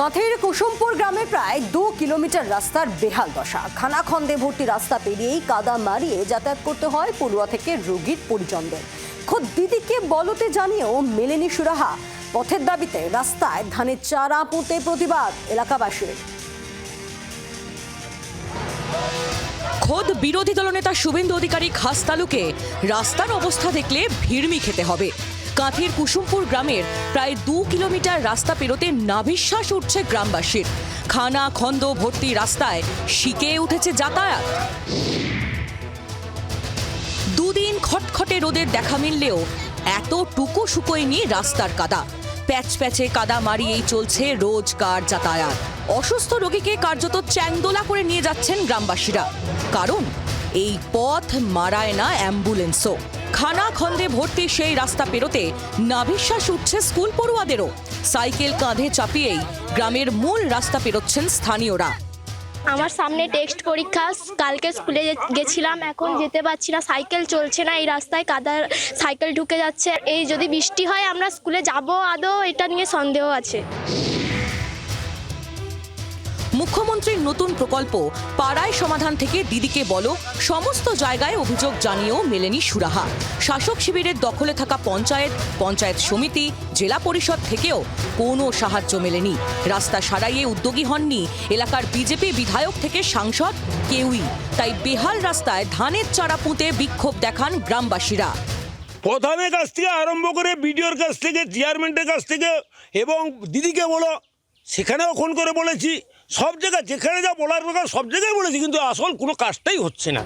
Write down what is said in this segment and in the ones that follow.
কাঁথের কুসুমপুর গ্রামে প্রায় দু কিলোমিটার রাস্তার বেহাল দশা। খানাখন্দে ভর্তি রাস্তা পেরিয়েই কাদা মারিয়ে যাতায়াত করতে হয় পড়ুয়া থেকে রোগীর পরিজনদের। খোদ দিদিকে বলতে জানিয়েও মেলেনি সুরাহা। পথের দাবিতে রাস্তায় ধানের চারা পুঁতে প্রতিবাদ এলাকাবাসীর। খোদ বিরোধী দলনেতা শুভেন্দু অধিকারী খাস তালুকে রাস্তার অবস্থা দেখলে ভিড়মি খেতে হবে। কাঁথির কুসুমপুর গ্রামের প্রায় দু কিলোমিটার রাস্তা পেরোতে নাভিশ্বাস উঠছে গ্রামবাসীর। খানা, খন্দ, ভর্তি রাস্তায় শিকে উঠেছে যাতায়াত। দুদিন খটখটে রোদের দেখা মিললেও এতটুকু শুকোয়নি রাস্তার কাদা। প্যাচ প্যাচে কাদা মারিয়েই চলছে রোজকার যাতায়াত। অসুস্থ রোগীকে কার্যত চ্যাংদোলা করে নিয়ে যাচ্ছেন গ্রামবাসীরা। কারণ এই পথ মারায় না অ্যাম্বুলেন্সও। খানা খন্দে ভর্তি সেই রাস্তা পেরোতে নাভিশ্বাস উঠছে স্কুল পড়ুয়াদেরও। সাইকেল কাঁধে চাপিয়েই গ্রামের মূল রাস্তা পেরোচ্ছেন স্থানীয়রা। আমার সামনে টেক্সট পরীক্ষা, কালকে স্কুলে গেছিলাম, এখন যেতে পারছি না, সাইকেল চলছে না এই রাস্তায়, কাদার সাইকেল ঢুকে যাচ্ছে। এই যদি বৃষ্টি হয়, আমরা স্কুলে যাব আদৌ, এটা নিয়ে সন্দেহ আছে। মুখ্যমন্ত্রীর নতুন প্রকল্প পাড়ায় সমাধান থেকে দিদিকে বলো, সমস্ত জায়গায় অভিযোগ জানিয়েও মেলেনি সুরাহা। শাসক শিবিরের দখলে থাকা পঞ্চায়েত পঞ্চায়েত সমিতি, জেলা পরিষদ থেকেও কোনো সাহায্য মেলেনি। রাস্তা সারাইয়ে উদ্যোগী হননি এলাকার বিজেপি বিধায়ক থেকে সাংসদ কেউই। তাই বেহাল রাস্তায় ধানের চারা পুঁতে বিক্ষোভ দেখান গ্রামবাসীরা। প্রধানের কাছ থেকে আরম্ভ করে বিডিওর কাছ থেকে চেয়ারম্যানের কাছ থেকে এবং দিদিকে বলো, সেখানেও ফোন করে বলেছি। সব জায়গায় যেখানে যা বলার দরকার সব জায়গায় বলেছি কিন্তু আসল কোনো কাজটাই হচ্ছে না।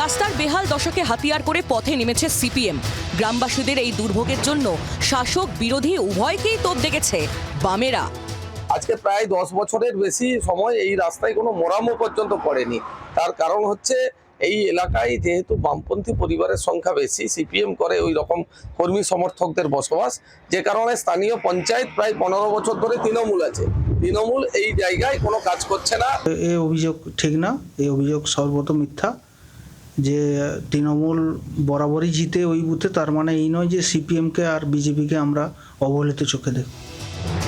রাস্তার বেহাল দশকে হাতিয়ার করে পথে নেমেছে সিপিএম। গ্রামবাসীদের এই দুর্ভোগের জন্য শাসক বিরোধী উভয়কেই তোপ দেখেছে বামেরা। আজকে প্রায় দশ বছরের বেশি সময় এই রাস্তায় কোনো মোরামো পর্যন্ত পড়েনি তার কারণ হচ্ছে এই এলাকায় যেহেতু বামপন্থী পরিবারের সংখ্যা বেশি সিপিএম করে ওই রকম কর্মী সমর্থকদের বসবাস। যে কারণে স্থানীয় পঞ্চায়েত প্রায় পনেরো বছর ধরে তৃণমূল আছে। তৃণমূল এই জায়গায় কোনো কাজ করছে না। এ অভিযোগ ঠিক না এই অভিযোগ সর্বত মিথ্যা। যে তৃণমূল বরাবরই জিতে ওই বুথে তার মানে এই নয় যে সিপিএমকে আর বিজেপিকে আমরা অবহেলিত চোখে দেখব।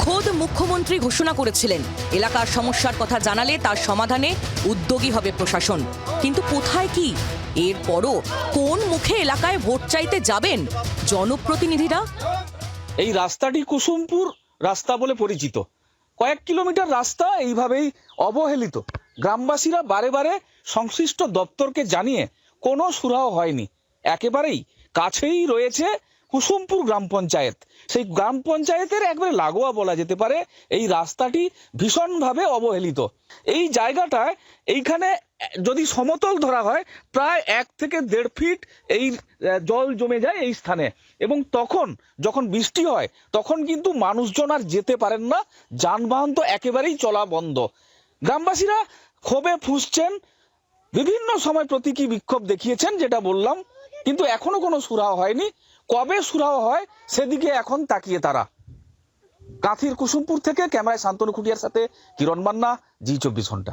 খোদ মুখ্যমন্ত্রী ঘোষণা করেছিলেন এলাকার সমস্যার কথা জানালে তার সমাধানে উদ্যোগী হবে প্রশাসন। কিন্তু কোথায় কি? এরপরও কোন মুখে এলাকায় ভোট চাইতে যাবেন জনপ্রতিনিধিরা? এই রাস্তাটি কুসুমপুর রাস্তা বলে পরিচিত। কয়েক কিলোমিটার রাস্তা এইভাবেই অবহেলিত। গ্রামবাসীরা বারে বারে সংশ্লিষ্ট দপ্তরকে জানিয়ে কোনো সুরাহ হয়নি। একেবারেই কাছেই রয়েছে কুসুমপুর গ্রাম পঞ্চায়েত। সেই গ্রাম পঞ্চায়েতের একবারে লাগোয়া বলা যেতে পারে, এই রাস্তাটি ভীষণভাবে অবহেলিত। এই জায়গাটায় এইখানে যদি সমতল ধরা হয়, প্রায় এক থেকে দেড় ফিট এই জল জমে যায় এই স্থানে। এবং তখন, যখন বৃষ্টি হয়, তখন কিন্তু মানুষজন আর যেতে পারেন না। যানবাহন তো একেবারেই চলা বন্ধ। গ্রামবাসীরা ক্ষোভে ফুসছেন। বিভিন্ন সময় প্রতীকী বিক্ষোভ দেখিয়েছেন, যেটা বললাম। কিন্তু এখনও কোনো সুরাহ হয়নি। কবে সুরাহ হয়, সেদিকে এখন তাকিয়ে তারা। কাঁথির কুসুমপুর থেকে ক্যামেরায় শান্তনু খুটিয়ার সাথে কিরণ মান্না, জি চব্বিশ ঘণ্টা।